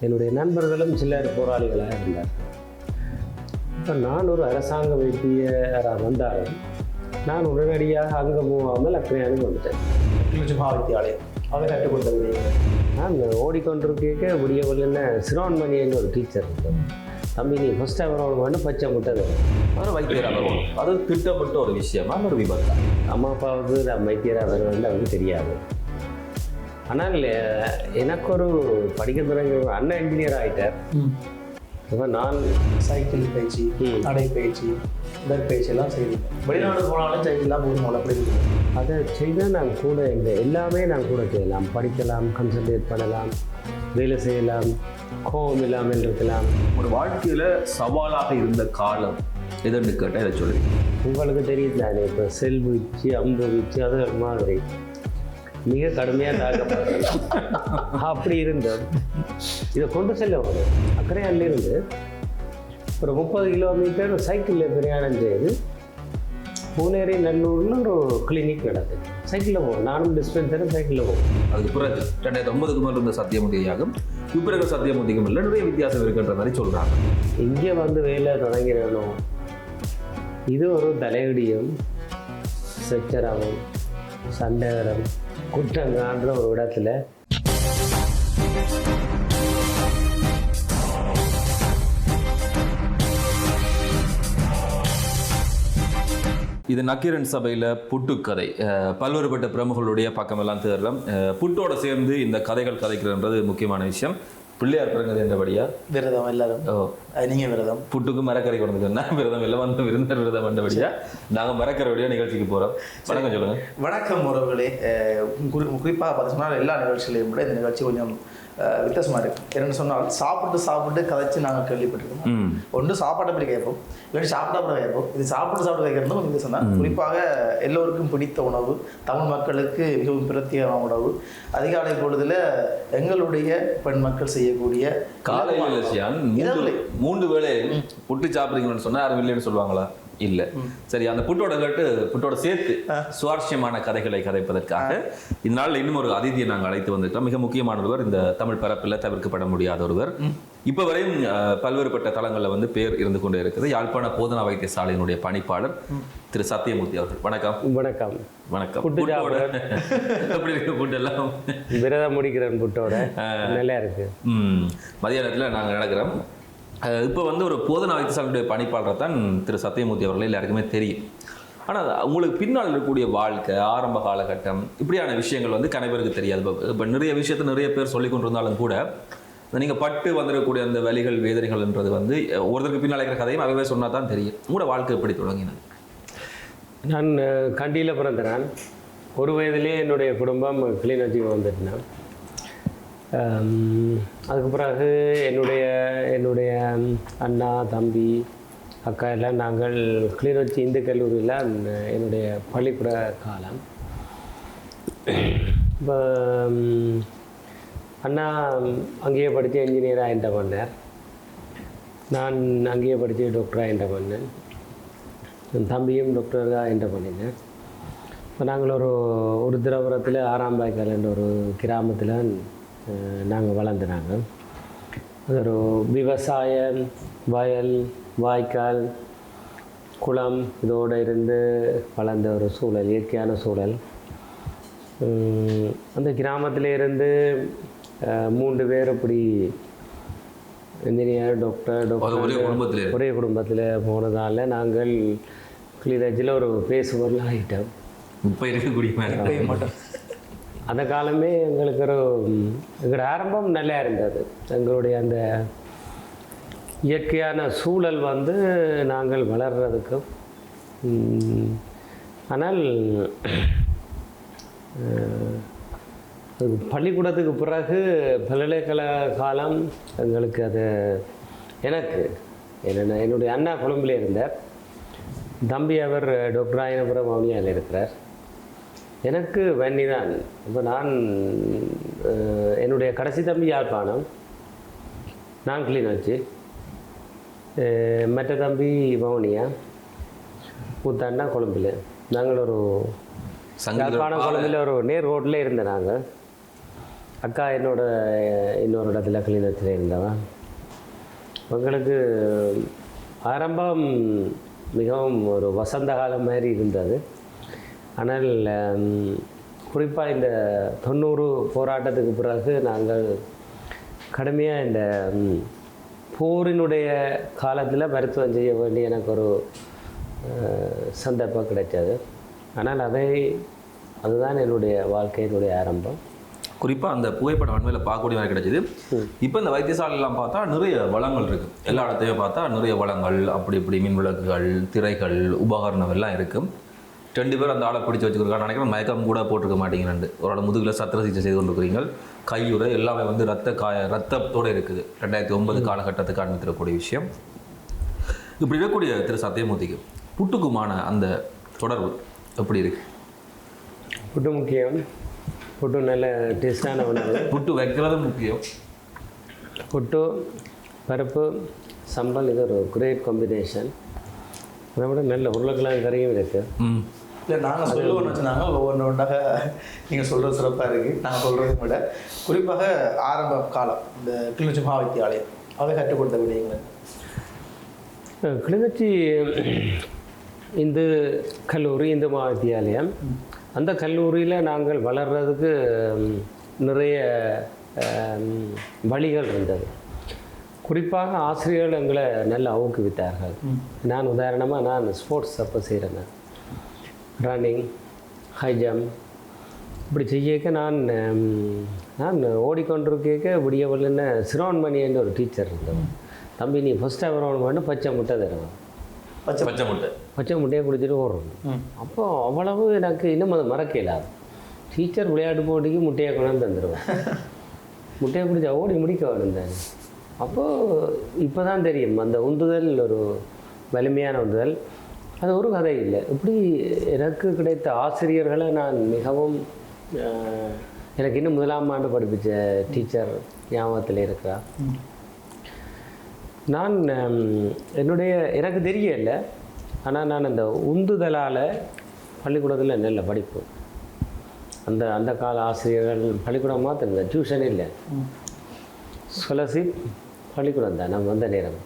என்னுடைய நண்பர்களும் சிலர் போராளிகளாக இருந்தார் இப்போ நான் ஒரு அரசாங்க வைத்தியராக வந்தாலும் நான் உடனடியாக அங்கே போகாமல் அக்கறையானுக்கு வந்துட்டேன். மகாவித்தியாலயம். அவங்க கற்றுக்கொண்ட விடயங்கள் நான் ஓடிக்கொண்டிருக்க முடியவில்லைன்னு சிரோன்மணின்னு ஒரு டீச்சர் இருந்தோம் தம்பி நீ ஃபஸ்ட் டைம் வரணும் பச்சை முட்டை தரும் அவர் வைத்தியராக வருவோம் அது திட்டமிட்ட ஒரு விஷயமா ஒரு விபத்தா? அம்மா அப்பாவுக்கு நான் வைத்தியராக வருவேன் அவருக்கு தெரியாது. ஆனால் எனக்கு ஒரு படிக்க தொடங்கிய ஒரு அண்ணன் இன்ஜினியர் ஆகிட்டார் இப்போ நான் சைக்கிள் பயிற்சி. நடைப்பயிற்சி உடற்பயிற்சி எல்லாம் செய்து. வெளிநாடு போனாலும் சைக்கிள்லாம் போகணும் அப்படி. அதை செய்தால் நான் கூட இந்த எல்லாமே நான் கூட செய்யலாம். படிக்கலாம் கன்சன்ட்ரேட் பண்ணலாம் வேலை செய்யலாம் கோபம் இல்லாமல் இருக்கலாம். ஒரு வாழ்க்கையில சவாலாக இருந்த காலம் எதுன்னு கேட்டால் இதை சொல்லுவீங்க உங்களுக்கு தெரியும் தானே இப்போ செல் வீச்சு அம்பு வீச்சு அது மாதிரி. மிக கடுமையாக தாக்கப்படுறது அப்படி இருந்தோம் இதை கொண்டு செல்ல வரும் அக்கறையான்ல இருந்து ஒரு முப்பது கிலோமீட்டர் சைக்கிளில் பிரயாணம் செய்து பூனேரி நல்லூரில் ஒரு கிளினிக் நடக்குது சைக்கிளில் போவோம். நானும் டிஸ்பென்சரும் சைக்கிளில் போவோம். அதுக்கு பிறகு ரெண்டாயிரத்தி ஒன்பதுக்கு மேல இருந்த சத்தியமுதியாகும் இப்போ இருக்கிற சத்தியமுதிக்கும் இல்லை நிறைய வித்தியாசம் இருக்குன்ற மாதிரி சொல்றாங்க. இங்கே வந்து வேலை தொடங்கினோ இது ஒரு தலையடியும் சச்சரவும் சண்டகரம் குற்றங்கான்ற ஒரு இடத்துல இது நக்கீரன் சபையில் புட்டுக்கதை. பல்வேறுபட்ட பிரமுகர்களுடைய பக்கமெல்லாம் தேடலாம். புட்டோட சேர்ந்து இந்த கதைகள் கதைக்கிறன்றது முக்கியமான விஷயம். பிள்ளையார் பிறந்தது என்றபடியா விரதம் எல்லாரும். ஓ. நீங்கள் விரதம். புட்டுக்கு மரக்கரை கொண்டு சொன்னா விரதம் இல்லை வந்து விருந்தர் விரதம் என்றபடியா நாங்கள் மரக்கரை வழியா நிகழ்ச்சிக்கு போறோம். வணக்கம் சொல்லுங்க. வணக்கம் உறவுகளே. குறிப்பாக பார்த்தீங்கன்னா எல்லா நிகழ்ச்சிகளையும் விட இந்த நிகழ்ச்சி கொஞ்சம் அஹ், வித்தியாசமா இருக்கு. என்னென்னு சொன்னால் சாப்பிட்டு சாப்பிட்டு கதைச்சு நாங்கள் கேள்விப்பட்டிருக்கோம். ஒன்று சாப்பாட்டை பற்றி கேட்போம். இல்லாட்டி அப்புறம் கேட்போம். இது சாப்பிட்டு சாப்பிட்டு கேட்கறது கொஞ்சம் சொன்னால் குறிப்பாக எல்லோருக்கும் பிடித்த உணவு தமிழ் மக்களுக்கு மிகவும் பிரத்யேகமான உணவு. அதிகாலை பொழுதுல எங்களுடைய பெண் மக்கள் செய்யக்கூடிய காலையில் மூன்று வேளை புட்டு சாப்பிடுறீங்கன்னு சொன்னா யாரும் இல்லைன்னு சொல்லுவாங்களா? இல்ல. சரி அந்த புட்டோட கேட்டு புட்டோட சேர்த்து சுவாரஸ்யமான கதைகளை கதைப்பதற்காக இதனால இன்னும் ஒரு அதிதியை நாங்கள் அழைத்து வந்திருக்கிறோம். மிக முக்கியமான ஒருவர் இந்த தமிழ் பரப்பில் தவிர்க்கப்பட முடியாத ஒருவர் இப்ப வரையும் பல்வேறுபட்ட தளங்கள்ல வந்து பேர் இருந்து கொண்டே இருக்குது. யாழ்ப்பாண போதனா வைத்தியசாலையினுடைய பணிப்பாளர் திரு சத்தியமூர்த்தி அவர்கள். வணக்கம். வணக்கம். வணக்கம். புட்டு புட்டோட எப்படி இருக்கு புட்டு எல்லாம் விரதம் முடிக்கிறேன் புட்டோட. நல்லா இருக்கு. ம். மதியானத்தில் நாங்கள் நடக்கிறோம். இப்போ வந்து ஒரு போதனா வைத்தியசாலையுடைய பணிப்பாளர் தான் திரு சத்தியமூர்த்தி அவர்கள் எல்லாருக்குமே தெரியும். ஆனால் உங்களுக்கு பின்னால் இருக்கக்கூடிய வாழ்க்கை ஆரம்ப காலகட்டம் இப்படியான விஷயங்கள் வந்து கணவருக்கு தெரியாது. இப்போ இப்போ நிறைய விஷயத்தை நிறைய பேர் சொல்லி கொண்டிருந்தாலும் கூட நீங்கள் பட்டு வந்திருக்கக்கூடிய அந்த வழிகள் வேதனைகள்ன்றது வந்து ஒருத்தருக்கு பின்னால் இருக்கிற கதையும் அவைவே சொன்னால் தான் தெரியும். உங்களோட வாழ்க்கை எப்படி தொடங்கினது? நான் கண்டியில் பிறந்தேன் ஒரு வயதிலே என்னுடைய குடும்பம் கிளிநொச்சிக்கு வந்துட்டேன். அதுக்கு பிறகு என்னுடைய என்னுடைய அண்ணா தம்பி அக்கா எல்லாம் நாங்கள் கிளிநொச்சி இந்து கல்லூரியில் என்னுடைய பள்ளிக்கூட காலம். இப்போ அண்ணா அங்கேயே படித்து என்ஜினியராக என்ட பண்ணேன் நான் அங்கேயே படித்து டாக்டராக என்ட பண்ணேன் என் தம்பியும் டாக்டராக என்ட பண்ணினேன் இப்போ நாங்கள் ஒரு ஒரு திரபுரத்தில் ஆறாம் பாய்க்கால் என்ற ஒரு கிராமத்தில் நாங்கள். வளர்ந்துனாங்க அது ஒரு விவசாயம் வயல் வாய்க்கால் குளம் இதோடு இருந்து வளர்ந்த ஒரு சூழல் இயற்கையான சூழல் அந்த கிராமத்தில் இருந்து மூன்று பேர் இப்படி இன்ஜினியர் டாக்டர் டாக்டர் ஒரே குடும்பத்திலே ஒரே குடும்பத்தில் போனதால நாங்கள் கிளிநொச்சியில் ஒரு பேசுபொருள் ஆகிட்டோம் இப்போ இருக்கக்கூடிய மாட்டோம் அந்த காலமே எங்களுக்கு ஒரு எங்களோட ஆரம்பம் நல்லா இருந்தது. எங்களுடைய அந்த இயற்கையான சூழல் வந்து நாங்கள் வளர்கிறதுக்கும் ஆனால் பள்ளிக்கூடத்துக்கு பிறகு பல்கலைக்கழக காலம் எங்களுக்கு அது எனக்கு என்னென்ன என்னுடைய அண்ணா கொழும்பில் இருந்தார். தம்பி அவர் டாக்டர் ஆயினபுரம் வவுனியாவில் இருக்கிறார். எனக்கு வன்னி தான் இப்போ நான் என்னுடைய கடைசி தம்பி யாழ்ப்பாணம் நான் கிளிநொச்சி மற்ற தம்பி வவுனியா மூத்தாண்டா கொழும்பில். நாங்கள் ஒரு யாழ்ப்பாணம் கொழும்பில் ஒரு நேர் ரோட்டில் இருந்தோம் நாங்கள். அக்கா என்னோட இன்னொரு இடத்துல கிளிநத்தில் இருந்தவன் எங்களுக்கு ஆரம்பம் மிகவும் ஒரு வசந்த காலம் மாதிரி இருந்தது. ஆனால் குறிப்பாக இந்த தொண்ணூறு போராட்டத்துக்கு பிறகு நாங்கள் கடுமையாக இந்த போரினுடைய காலத்தில் மருத்துவம் செய்ய வேண்டிய எனக்கு ஒரு சந்தர்ப்பம் கிடைச்சது ஆனால் அதை அதுதான் என்னுடைய வாழ்க்கையினுடைய ஆரம்பம். குறிப்பா அந்த புகைப்படம் அண்மையில் பார்க்கக்கூடிய மாதிரி கிடைச்சது. இப்போ இந்த வைத்தியசாலையெல்லாம் பார்த்தா நிறைய வளங்கள் இருக்கு. எல்லா இடத்தையும் பார்த்தா நிறைய வளங்கள் அப்படி இப்படி மின் விளக்குகள் திரைகள் உபகரணம் எல்லாம் இருக்கு. ரெண்டு பேர் அந்த ஆளை பிடிச்சி வச்சுருக்காங்க நினைக்கிறேன். மயக்கம் கூட போட்டிருக்க மாட்டேங்கிறண்டு ஒரு ஆள் முதுகில் சத்திர சிகிச்சை செய்து கொண்டிருக்கிறீங்க கையுறை எல்லாமே வந்து ரத்த காய ரத்தத்தோடு இருக்குது. ரெண்டாயிரத்தி ஒன்பது காலகட்டத்துக்கு அனுமதிக்கக்கூடிய விஷயம். இப்படி இருக்கக்கூடிய திரு சத்தியமூர்த்திக்கு புட்டுக்குமான அந்த தொடர்பு எப்படி இருக்கு? புட்டு முக்கியம். புட்டு நல்ல டேஸ்டான உணவு. புட்டு வைக்கிறது முக்கியம். புட்டு பருப்பு சம்பல் இது ஒரு கிரேட் காம்பினேஷன் அதை விட நல்ல உருளைக்கிழங்கு கறியும் இருக்குது இல்லை நாங்கள் சொல்லுவோம்னு வச்சுனாங்க ஒவ்வொன்று ஒன்றாக நீங்கள் சொல்கிறது சிறப்பாக இருக்குது நாங்கள் சொல்கிறதையும் விட குறிப்பாக ஆரம்ப காலம் இந்த கிளிநொச்சி மகாவித்தியாலயம் அவை கற்றுக் கொடுத்த விடயங்கள். கிளிநொச்சி இந்து கல்லூரி இந்து மகாவித்தியாலயம் அந்த கல்லூரியில் நாங்கள் வளர்றதுக்கு ம், நிறைய வழிகள் இருந்தது. குறிப்பாக ஆசிரியர்கள் எங்களை நல்லா ஊக்குவித்தார்கள். நான் உதாரணமாக நான் ஸ்போர்ட்ஸ் அப்போ செய்கிறேன் ரன்னிங் ஹை ஜம்ப் இப்படி செய்யக்க நான் நான் ஓடிக்கொண்டிருக்க விடியவல்லுன்னு சிரோன்மணி என்ற ஒரு டீச்சர் இருந்தவன். தம்பி நீ ஃபஸ்ட்டாக வரணும் பச்சை முட்டை தருவான். பச்சை பச்சை முட்டை. பச்சை முட்டையை குடிச்சிட்டு ஓடுறோம். அப்போ அவ்வளவு எனக்கு இன்னும் அது மறக்க இயலாது. டீச்சர் விளையாட்டு போட்டிக்கு முட்டையை கொண்டாந்து தந்துடுவேன் முட்டையை குடிச்சா ஓடி முடிக்க வேணும் தானே அப்போது இப்போ தான் தெரியும் அந்த உந்துதல் ஒரு வலிமையான உந்துதல். அது ஒரு கதை இல்லை. இப்படி எனக்கு கிடைத்த ஆசிரியர்களை நான் மிகவும் எனக்கு இன்னும் முதலாம் ஆண்டு படிப்பிச்ச டீச்சர் ஞாபகத்தில் இருக்கா? நான் என்னுடைய எனக்கு தெரியல. ஆனால் நான் அந்த உந்துதலால் பள்ளிக்கூடத்தில் நல்ல படிப்பு. அந்த அந்த கால ஆசிரியர்கள் பள்ளிக்கூடம் மாத்திரம் டியூஷன் இல்லை. ஸ்காலர்ஷிப் பள்ளிக்கூடம் தான் நம்ம வந்த நேரம்.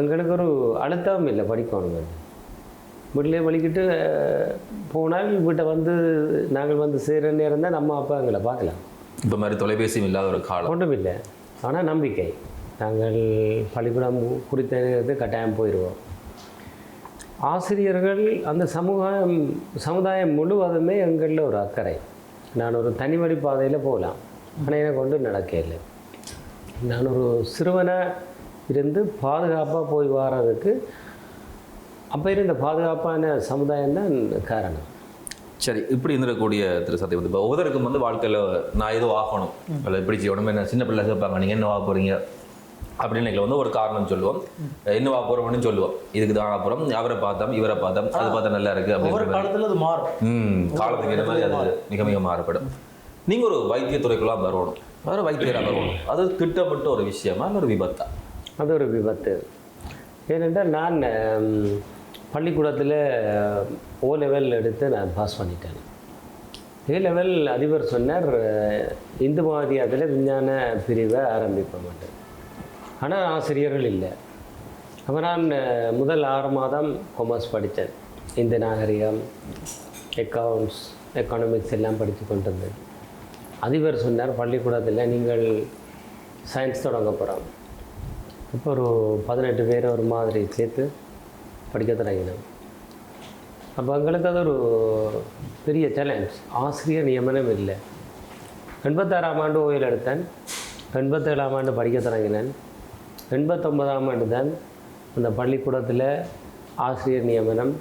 எங்களுக்கு ஒரு அழுத்தம் இல்லை படிக்கணும் வீட்டிலே வலிக்கிட்டு போனால் வீட்டை வந்து நாங்கள் வந்து சேர நேரம் தான் நம்ம அப்பா எங்களை பார்க்கலாம். இப்போ மாதிரி தொலைபேசியும் இல்லாத ஒரு காலம். ஒன்றும் இல்லை. ஆனால் நம்பிக்கை. நாங்கள் பள்ளிக்கூடம் குறித்த கட்டாயம் போயிடுவோம். ஆசிரியர்கள் அந்த சமூகம் சமுதாயம் முழுவதுமே எங்களில் ஒரு அக்கறை. நான் ஒரு தனி வழி பாதையில் போகலாம். ஆனால் எனக்கு கொண்டு நடக்க இல்லை நான் ஒரு சிறுவனாக இருந்து பாதுகாப்பாக போய் வர்றதுக்கு அப்போ இருந்த பாதுகாப்பான சமுதாயம் தான் காரணம். சரி இப்படி இருந்திருக்கக்கூடிய திரு சத்தியம் வந்து இப்போ ஒவ்வொருத்தருக்கும் வந்து வாழ்க்கையில் நான் ஏதோ ஆகணும். இல்லை இப்படி செய்யணும் என்ன சின்ன பிள்ளை கேட்பாங்க நீங்கள் என்ன ஆக போகிறீங்க அப்படின்னு வந்து ஒரு காரணம் சொல்லுவோம். என்ன ஆக போகிறோம்னு சொல்லுவோம். இதுக்கு தான் ஆக போகிறோம் அவரை பார்த்தோம் இவரை பார்த்தோம். அது பார்த்தா நல்லா இருக்குது ஒவ்வொரு அப்படின்னு காலத்தில் அது மாறும். ம் காலத்துக்கு ஏற்ற மாதிரி அது மிக மிக மாறுபடும். நீங்கள் ஒரு வைத்தியத்துறைக்குலாம் வரணும். வேறு வைத்தியராக வரணும். அது திட்டமிட்ட ஒரு விஷயமா இல்லை ஒரு விபத்தா? அது ஒரு விபத்து. ஏனென்றால் நான் பள்ளிக்கூடத்தில் ஓ லெவல் எடுத்து நான் பாஸ் பண்ணிட்டேன். ஏ லெவல் அதிபர் சொன்னார் இந்து மாதிரியத்தில் விஞ்ஞான பிரிவை ஆரம்பிக்க மாட்டேன். ஆனால் ஆசிரியர்கள் இல்லை. அப்போ நான் முதல் ஆறு மாதம் கொமர்ஸ் படித்தேன். இந்து நாகரிகம் எக்கவுண்ட்ஸ் எக்கானமிக்ஸ் எல்லாம் படித்து கொண்டு வந்தேன் அதிபர் சொன்னார் பள்ளிக்கூடத்தில் நீங்கள் சயின்ஸ் தொடங்க போகிறோம் இப்போ ஒரு பதினெட்டு பேர் ஒரு மாதிரி சேர்த்து படிக்க தொடங்கினோம். அப்போ எங்களுக்கு அது ஒரு பெரிய சேலஞ்ச் ஆசிரியர் நியமனம் இல்லை. எண்பத்தாறாம் ஆண்டு ஓய்வில் எடுத்தேன். எண்பத்தேழாம் ஆண்டு படிக்க தொடங்கினேன். எண்பத்தொன்பதாம் ஆண்டு தான் அந்த பள்ளிக்கூடத்தில் ஆசிரியர் நியமனம்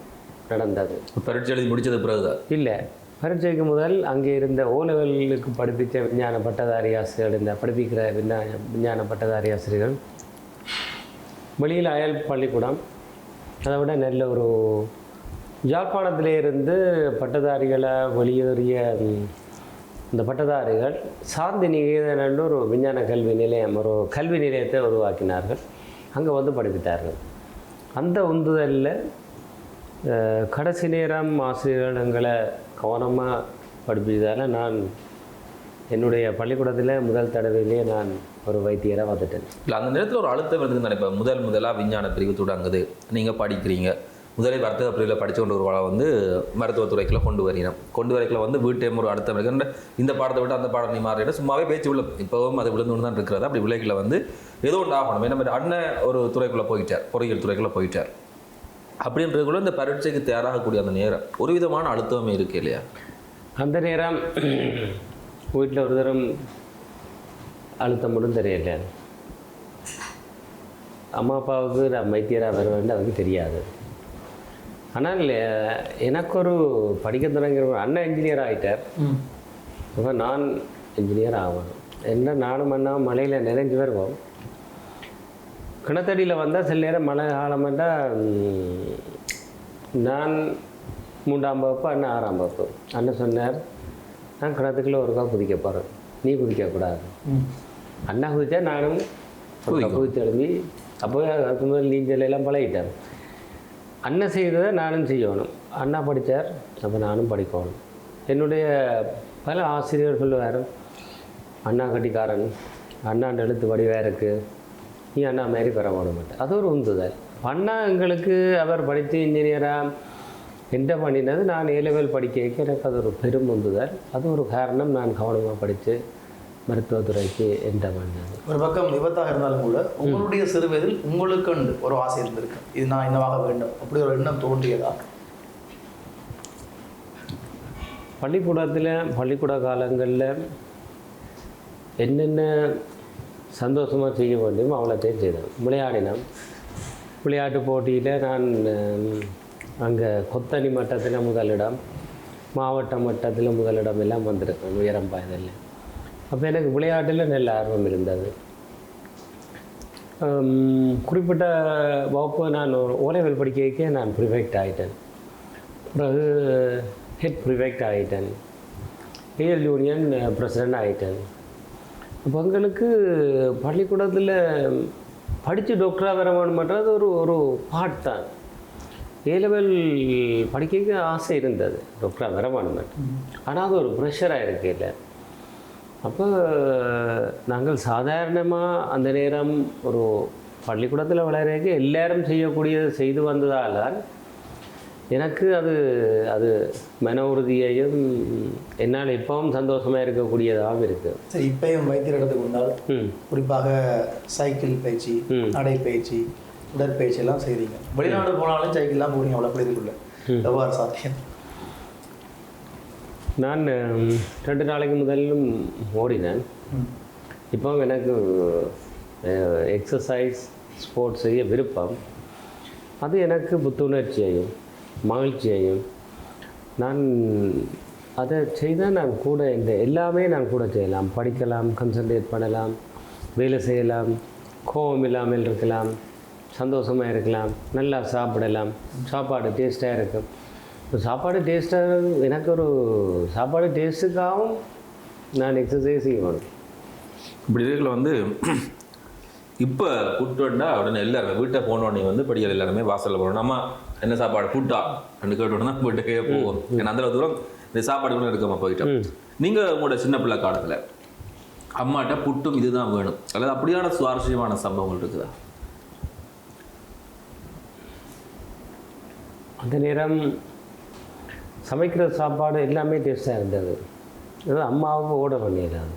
நடந்தது. பரீட்சை எழுதி முடிச்சது பிறகுதான்? இல்லை. பரீட்சைக்கு முதல் அங்கே இருந்த ஓ லெவலுக்கு படிப்பித்த விஞ்ஞான பட்டதாரி ஆசிரியர்கள் இந்த படிப்பிக்கிற விஞ்ஞான விஞ்ஞான பட்டதாரி ஆசிரியர்கள் வெளியில் அயல் பள்ளிக்கூடம். அதை விட நல்ல ஒரு யாழ்ப்பாணத்திலேருந்து பட்டதாரிகளை வெளியேறிய இந்த பட்டதாரிகள் சாந்தி நிகேதன் ஒரு விஞ்ஞான கல்வி நிலையம் ஒரு கல்வி நிலையத்தை உருவாக்கினார்கள். அங்கே வந்து படிப்பிட்டார்கள். அந்த உந்துதலில் கடைசி நேரம் ஆசிரியர்கள் எங்களை கவனமாக படிப்பதால் நான் என்னுடைய பள்ளிக்கூடத்தில் முதல் தடவையிலேயே நான் ஒரு வைத்தியராக வந்துட்டேன். இல்லை அந்த நேரத்தில் ஒரு அழுத்தம் இருக்குன்னு நினைப்பேன். முதல் முதலாக விஞ்ஞான பிரிவு தொடங்குது. நீங்கள் படிக்கிறீங்க. முதலே வர்த்தக பிரிவில் படித்து கொண்டு ஒரு வந்து மருத்துவத்துறைக்குள்ள கொண்டு வரீங்க கொண்டு வரைக்குள்ள வந்து வீட்டையும் ஒரு அழுத்தம் இருக்கு. இந்த பாடத்தை விட்டு அந்த பாடம் நீ மாறிட சும்மாவே பேச்சு விழும் இப்போவும் அது விழுந்து தான் இருக்கிறது. அப்படி விலைக்குள்ள வந்து ஏதோ ஒன்று ஆகணும். என்ன மாதிரி அண்ணன் ஒரு துறைக்குள்ளே போயிட்டார். பொறியியல் துறைக்குள்ளே போயிட்டார். அப்படின்றதுக்குள்ள இந்த பரீட்சைக்கு தயாராகக்கூடிய அந்த நேரம் ஒரு விதமான அழுத்தமே இருக்கு இல்லையா? அந்த நேரம் வீட்டில் ஒரு தரம் அழுத்தம் மட்டும் தெரியல. அம்மா அப்பாவுக்கு நான் வைத்தியராக வருவேன்னு அதுக்கு தெரியாது. ஆனால் எனக்கு ஒரு படிக்க தொடங்கிற ஒரு அண்ணன் இன்ஜினியர் ஆகிட்டார் இப்போ நான் இன்ஜினியர் ஆகணும். என்ன நானும் அண்ணாவும் மலையில் நிறைஞ்சு வருவோம். கிணத்தடியில் வந்தால் சில நேரம் மழை காலம் வந்தால் நான் மூன்றாம் வகுப்பு அண்ணன் ஆறாம் வகுப்பு. அண்ணன் சொன்னார் நான் கிணத்துக்குள்ள ஒருக்கா குதிக்க போகிறேன் நீ குதிக்கக்கூடாது அண்ணா குதிச்சா நானும் குதித்து எழுப்பி அப்போ அதுக்கு முதல் நீச்சல் எல்லாம் பழகிட்டேன் அண்ணன் செய்ததை நானும் செய்யணும். அண்ணா படித்தார் அப்போ நானும் படிக்கணும். என்னுடைய பல ஆசிரியர் சொல்லுவார் அண்ணா கட்டிக்காரன் அண்ணாண்ட எழுத்து வடிவாக இருக்குது நீ அண்ணா மாதிரி பெற மாட்டேன் அது ஒரு உந்துதல். அண்ணா எங்களுக்கு அவர் படித்து இன்ஜினியராக என்ன பண்ணினது? நான் ஏ லெவல் படிக்க வைக்க எனக்கு அது ஒரு பெரும் உந்துதல். அது ஒரு காரணம். நான் கவனமாக படித்து மருத்துவத்துறைக்கு என்ற பண்ணது ஒரு பக்கம் விபத்தாக இருந்தாலும் கூட உங்களுடைய சிறு வயதில் உங்களுக்கு ஒரு ஆசை இருந்திருக்கு. இது நான் என்னவாக வேண்டும்? அப்படி ஒரு எண்ணம் தோன்றியதா? பள்ளிக்கூடத்தில் பள்ளிக்கூட காலங்களில் என்னென்ன சந்தோஷமாக செய்ய வேண்டுமோ அவ்வளோத்தையும் செய்தேன் விளையாடினோம். விளையாட்டு போட்டியில் நான் அங்கே கொத்தணி மட்டத்தில் முதலிடம் மாவட்ட மட்டத்தில் முதலிடம் எல்லாம் வந்திருக்கேன் உயரம் பாய்தல். அப்போ எனக்கு விளையாட்டில் நல்ல ஆர்வம் இருந்தது. குறிப்பிட்ட வகுப்பு நான் ஒரு ஓலைவல் படிக்க வைக்க நான் ப்ரிஃபெக்ட் ஆகிட்டேன் பிறகு ஹெட் ப்ரிஃபெக்ட் ஆகிட்டேன் ஏஎல் யூனியன் பிரசிடெண்ட் ஆகிட்டேன் அப்போ எங்களுக்கு பள்ளிக்கூடத்தில் படித்து டாக்டராக வர வேணுமன்றது ஒரு ஒரு பாட் தான். ஏ லெவல் படிக்க ஆசை இருந்தது. டாக்டராக வர வேணுமென்று ஆனால் அது ஒரு ப்ரெஷராக இருக்கையில் அப்போ நாங்கள் சாதாரணமாக அந்த நேரம் ஒரு பள்ளிக்கூடத்தில் வளர்க்க எல்லாரும் செய்யக்கூடியது செய்து வந்ததால் எனக்கு அது அது மன உறுதியையும் என்னால் இப்பவும் சந்தோஷமாக இருக்கக்கூடியதாகவும் இருக்குது சரி இப்பயும் வைத்தியர் இடத்துக்கு வந்தால் குறிப்பாக சைக்கிள் பயிற்சி ம். நடைப்பயிற்சி உடற்பயிற்சி எல்லாம் செய்றீங்க வெளிநாடு போனாலும் சைக்கிள்லாம் போறீங்க அவ்வளோ இதுக்குள்ள எவ்வாறு சாத்தியம்? நான் ரெண்டு நாளைக்கு முதலும் ஓடினேன். இப்போ எனக்கு எக்ஸசைஸ் ஸ்போர்ட்ஸ் செய்ய விருப்பம். அது எனக்கு புத்துணர்ச்சியையும் மகிழ்ச்சியையும். நான் அதை செய்தால் நான் கூட இந்த எல்லாமே நான் கூட செய்யலாம். படிக்கலாம் கன்சன்ட்ரேட் பண்ணலாம் வேலை செய்யலாம் கோபம் இல்லாமல் இருக்கலாம். சந்தோஷமாக இருக்கலாம் நல்லா சாப்பிடலாம். சாப்பாடு டேஸ்ட்டாக இருக்கும். இப்போ சாப்பாடு டேஸ்ட்டாக எனக்கு ஒரு சாப்பாடு டேஸ்ட்டுக்காகவும் நான் எக்ஸசைஸ் செய்யணும் இப்படி இருக்கல வந்து இப்போ புட்டுண்டா உடனே எல்லாருமே வீட்டை போனோடனே வந்து படிகள் எல்லாருமே வாசல்ல போகிறோம் நம்ம என்ன சாப்பாடு புட்டா ரெண்டு கேட்டோன்னா வீட்டுக்கே போவோம். ஏன்னா அந்த தூரம் இந்த சாப்பாடு கூட எடுக்காம போயிட்டோம். நீங்க உங்களோட சின்ன பிள்ளை காலத்துல அம்மாட்ட புட்டும் இதுதான் வேணும். அல்லது அப்படியான சுவாரஸ்யமான சம்பவங்கள் இருக்குதா? அந்த நேரம் சமைக்கிற சாப்பாடு எல்லாமே டேஸ்ட்டாக இருந்தது. அதாவது அம்மாவுக்கு ஓட பண்ணிடலாம்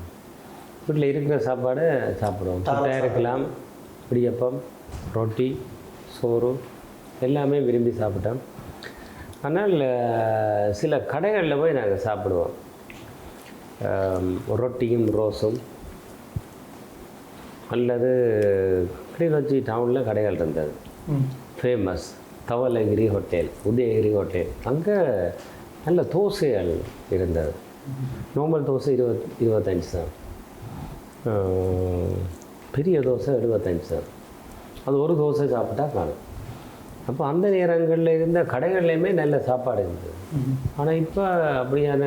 வீட்டில் இருக்கிற சாப்பாடை சாப்பிடுவோம். புட்டாக இருக்கலாம் இடியப்பம் ரொட்டி சோறு எல்லாமே விரும்பி சாப்பிட்டோம். ஆனால் சில கடைகளில் போய் நாங்கள் சாப்பிடுவோம். ரொட்டியும் ரோஸும். அல்லது கிளிநொச்சி டவுனில் கடைகள் இருந்தது. Famous Dhavalagiri hotel Udayagiri hotel. அங்கே நல்ல தோசைகள் இருந்தது. நார்மல் தோசை இருபத் இருபத்தஞ்சி ஆஹ், பெரிய தோசை எழுபத்தஞ்சு தான் அது ஒரு தோசை சாப்பிட்டா காணும் அப்போ அந்த நேரங்களில் இருந்த கடைகள்லையுமே நல்ல சாப்பாடு இருந்தது. ஆனால் இப்போ அப்படியான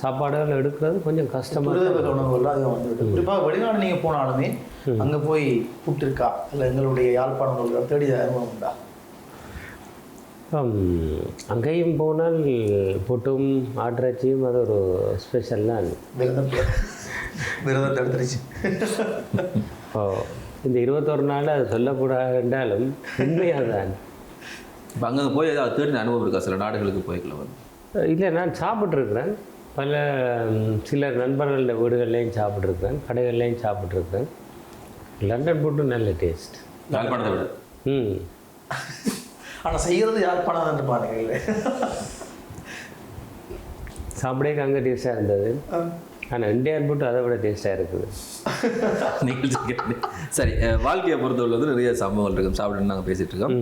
சாப்பாடுகள் எடுக்கிறது கொஞ்சம் கஷ்டமாக உணவுகள்லாம் அதிகம் வந்துவிட்டு குறிப்பாக வெளிநாடு நீங்க போனாலுமே அங்க போய் புட்டு இருக்கா இல்லை எங்களுடைய யாழ்ப்பாண உணவுகள் தேடி அனுபவம் உண்டா? அங்கேயும் போனால் பொட்டும் ஆட்டிறைச்சியும் அது ஒரு ஸ்பெஷல் தான். விரதம். விரதம் தடுத்துருச்சு. ஓ இந்த இருபத்தொரு நாள் அது சொல்லக்கூடாது என்றாலும் உண்மையாக தான். இப்போ அங்கே போய் ஏதாவது தேடின அனுபவம் இருக்கா? சில நாடுகளுக்கு போய்க்கல வந்து. இல்லை நான் சாப்பிட்ருக்குறேன். பல சில நண்பர்களோட வீடுகள்லையும் சாப்பிட்ருக்குறேன். கடைகள்லையும் சாப்பிட்ருக்குறேன். லண்டன் ஃபுட்டு நல்ல டேஸ்ட் ம். ஆனா செய்யறது யார் பணம் பாருங்க சாப்பிடே அங்கே டேஸ்ட்டாக இருந்தது. ஆனால் இந்தியன் ஃபுட்டு அதை விட டேஸ்ட்டாக இருக்குது. நிகழ்ச்சி கேட்டு. சரி வாழ்க்கையை பொறுத்தவரை வந்து நிறைய சம்பவங்கள் இருக்கும். சாப்பிட்டு நாங்கள் பேசிட்டு இருக்கோம்.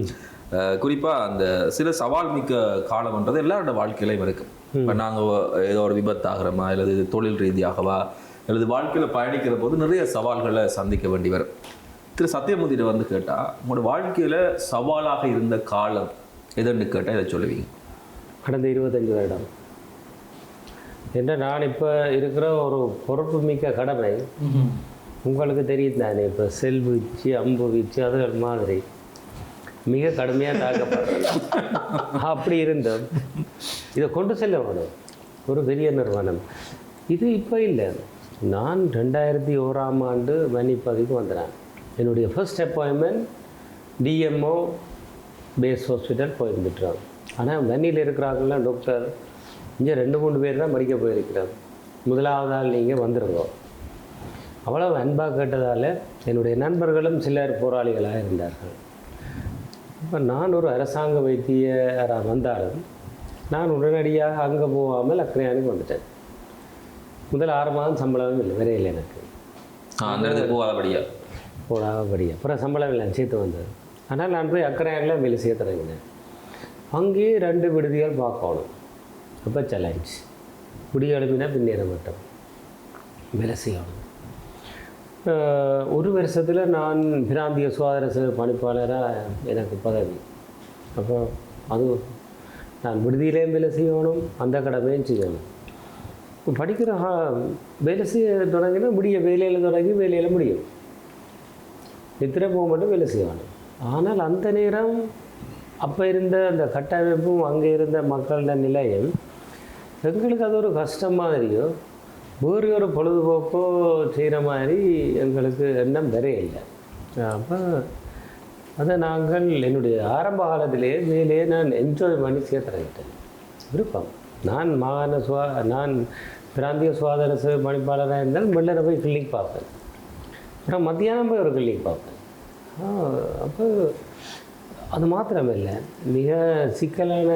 அஹ், குறிப்பா அந்த சில சவால் மிக்க காலம்ன்றது எல்லாரோட வாழ்க்கையிலையும் இருக்கு. இப்போ நாங்கள் ஏதோ ஒரு விபத்தாகிறோமா அல்லது தொழில் ரீதியாகவா அல்லது வாழ்க்கையில பயணிக்கிற போது நிறைய சவால்களை சந்திக்க வேண்டி வரும். திரு சத்தியமூர்த்தியிட வந்து கேட்டா உங்களோட வாழ்க்கையில சவாலாக இருந்த காலம் எதுன்னு கேட்டா இதை சொல்லுவீங்க. கடந்த இருபத்தஞ்சி வருடம். என்ன நான் இப்போ இருக்கிற ஒரு பொறுப்பு மிக்க கடமை உங்களுக்கு தெரியும் தானே இப்போ செல் வீச்சு அம்பு வீச்சு அது மாதிரி. மிக கடுமையாக தாக்கப்படுறது அப்படி இருந்தோம் இதை கொண்டு செல்ல வேணும் ஒரு பெரிய நிறுவனம். இது இப்போ இல்லை. நான் ரெண்டாயிரத்தி ஓராம் ஆண்டு மன்னிப்பதிக்கு வந்துடுறேன் என்னுடைய first appointment DMO base hospital போயிருந்துட்டுறாங்க ஆனால் வன்னியில் இருக்கிறாங்கள டாக்டர் இங்கே ரெண்டு மூணு பேர் தான் படிக்க போயிருக்கிறாங்க முதலாவது ஆள் நீங்கள் வந்துருந்தோம் அவ்வளவு அன்பாக கேட்டதால் என்னுடைய நண்பர்களும் சிலர் போராளிகளாக இருந்தார்கள். இப்போ நான் ஒரு அரசாங்க வைத்தியராக வந்தாலும் நான் உடனடியாக அங்கே போகாமல் அக்னியானுக்கு வந்துட்டேன். முதல் ஆறு மாதம் சம்பளமும் இல்லை விரையில் எனக்கு. அந்த இடத்துக்கு போகாதபடியா? போடாதபடியா அப்புறம் சம்பளம் இல்லை சேர்த்து வந்தது. ஆனால் நான் போய் அக்கறையாங்கில் வேலை செய்ய தொடங்கினேன் அங்கேயே ரெண்டு விடுதிகள் பார்க்கணும். அப்போ சேலஞ்ச் விடிய எழுப்பினா பின்னேற மாட்டோம் வேலை செய்யணும். ஒரு வருஷத்தில் நான் பிராந்திய சுகாதார சேவை பணிப்பாளராக எனக்கு பதவி. அப்போ அது நான் விடுதியிலையும் வேலை செய்யணும் அந்த கடமையும் செய்யணும். படிக்கிற ஹா- வேலை செய்ய தொடங்கினா முடிய வேலையில் தொடங்கி வேலையில் முடியும். நித்திரை போக மட்டும் வேலை செய்வாங்க ஆனால் அந்த நேரம் அப்போ இருந்த அந்த கட்டமைப்பும் அங்கே இருந்த மக்களோட நிலையும் எங்களுக்கு அது ஒரு கஷ்டம் மாதிரியோ வேறு ஒரு பொழுதுபோக்கோ செய்கிற மாதிரி எங்களுக்கு எண்ணம் வேறே இல்லை அப்போ அதை நாங்கள் என்னுடைய ஆரம்ப காலத்திலேயே வேலையை நான் என்ஜாய் பண்ணி சேர்த்துறேன் விருப்பம். நான் மாகாண சுவா நான் பிராந்திய சுகாதார பணிப்பாளராக இருந்தால் மெல்லரை போய் கிளினிக் பார்ப்பேன். அப்புறம் மத்தியானம் போய் ஒரு கிளினிக் பார்ப்பேன். அப்போ அது மாத்திரமில்லை. மிக சிக்கலான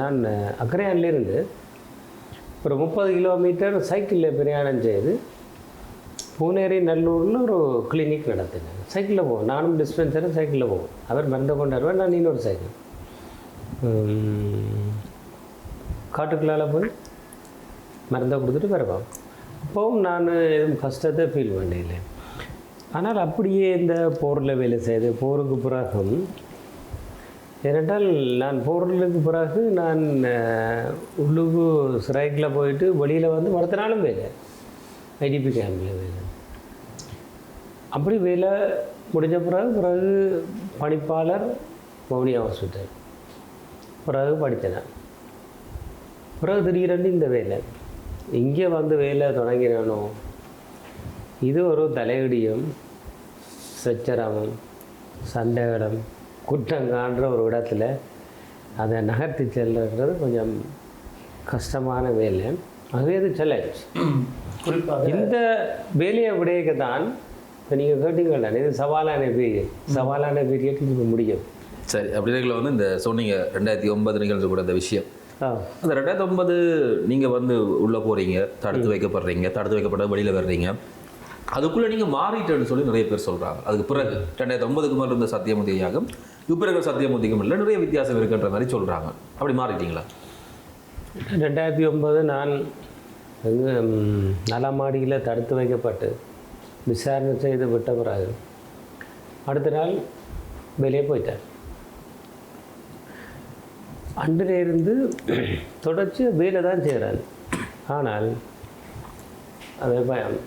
நான் அக்கரையான்லேருந்து ஒரு முப்பது கிலோமீட்டர் சைக்கிளில் பிரயாணம் செய்து பூனேரி நல்லூரில் ஒரு கிளினிக் நடத்தினேன். சைக்கிளில் போவோம் நானும் டிஸ்பென்சரும் சைக்கிளில் போவோம் அவர் மருந்து கொண்டாடுவார் நான் இன்னொரு சைக்கிள். காட்டுக்குள்ளால போய் மருந்தை கொடுத்துட்டு வருவோம் அப்போவும் நான் எதுவும் கஷ்டத்தை ஃபீல் பண்ணல. ஆனால் அப்படியே இந்த போரில் வேலை செய்து போருக்கு பிறகும் ஏனென்றால் நான் போர்களுக்கு பிறகு நான் உள்ளுக்கு சிறைக்கில் போயிட்டு வெளியில் வந்து மறுத்த நாளும் வேலை. ஐடிபி கேம்பில் வேலை. அப்படி வேலை முடிஞ்ச பிறகு பிறகு பணிப்பாளர் மௌனியா ஹாஸ்பிட்டல். பிறகு படித்தேன் பிறகு திடீரென்று இந்த வேலை. இங்கே வந்து வேலை தொடங்கினானோ? இது ஒரு தலையடியும் சச்சரமும் சண்டைகளும் குற்றம் காண்ற ஒரு இடத்துல அதை நகர்த்தி செல்லுறது கொஞ்சம் கஷ்டமான வேலை. அதுவே அது சேலஞ்ச் குறிப்பாக இந்த வேலையை விடையக்க தான் இப்போ நீங்கள் கேட்டீங்களா இது சவாலான பீரியட் சவாலான பீரியட் இது முடியும். சரி அப்படி வந்து இந்த சொன்னீங்க ரெண்டாயிரத்தி ஒன்பது நிகழ்ந்து கூட அந்த விஷயம். அந்த ரெண்டாயிரத்தி ஒன்பது நீங்கள் வந்து உள்ளே போகிறீங்க தடுத்து வைக்கப்படுறீங்க தடுத்து வைக்கப்பட்ட வெளியில் வர்றீங்க. அதுக்குள்ளே நீங்கள் மாறிட்டேன்னு சொல்லி நிறைய பேர் சொல்கிறாங்க அதுக்கு பிறகு ரெண்டாயிரத்தி ஒன்பதுக்கு மேலே இருந்த சத்தியமுதி யாகம் இப்போ இருக்கிற இல்லை நிறைய வித்தியாசம் இருக்குன்ற மாதிரி சொல்கிறாங்க அப்படி மாறிட்டீங்களா? ரெண்டாயிரத்தி ஒன்பது நான் எங்கே நலமாடியில் தடுத்து வைக்கப்பட்டு விசாரணை செய்து விட்ட பிறகு அடுத்த நாள் வெளியே போயிட்டேன் அன்றிலிருந்து தொடர்ச்சி வேலை தான் செய்கிறேன் ஆனால் அதே பயம்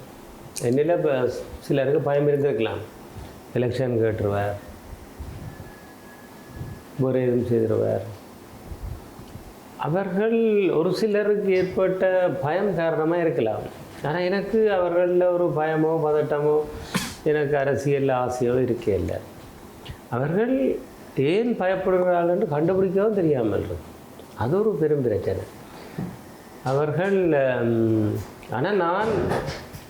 என்னில் இப்போ சிலருக்கு பயம் இருந்திருக்கலாம். எலெக்ஷன் கேட்டுருவார். வேறு இதுவும் செய்திருவார். அவர்கள் ஒரு சிலருக்கு ஏற்பட்ட பயம் காரணமாக இருக்கலாம். ஆனால் எனக்கு அவர்களில் ஒரு பயமோ பதட்டமோ எனக்கு அரசியல் ஆசையோ இருக்கே இல்லை. அவர்கள் ஏன் பயப்படுகிறார்கள் என்று கண்டுபிடிக்கவும் தெரியாமல் இருக்கு அது ஒரு பெரும் பிரச்சனை. அவர்கள் ஆனால் நான்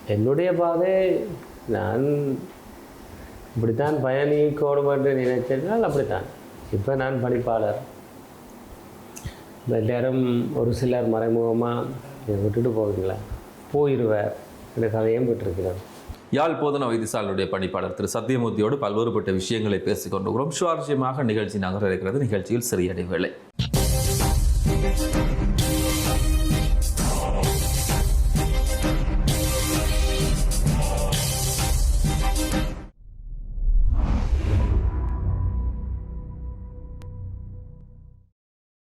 என்னுடைய பாதை நான் இப்படித்தான் பயணிக்கணும் என்று நினைச்சிருந்தால் அப்படித்தான். இப்போ நான் பணிப்பாளர். எல்லாரும் ஒரு சிலர் மறைமுகமாக விட்டுட்டு போவீங்களா? போயிடுவார் இந்த கதையும் விட்டுருக்கிறார். யாழ் போதனா வைத்தியசாலையுடைய பணிப்பாளர் திரு சத்தியமூர்த்தியோடு பல்வேறுபட்ட விஷயங்களை பேசிக் கொண்டிருக்கிறோம் சுவாரஸ்யமாக நிகழ்ச்சி நகர இருக்கிறது. நிகழ்ச்சியில் சிறிய இடைவேளை.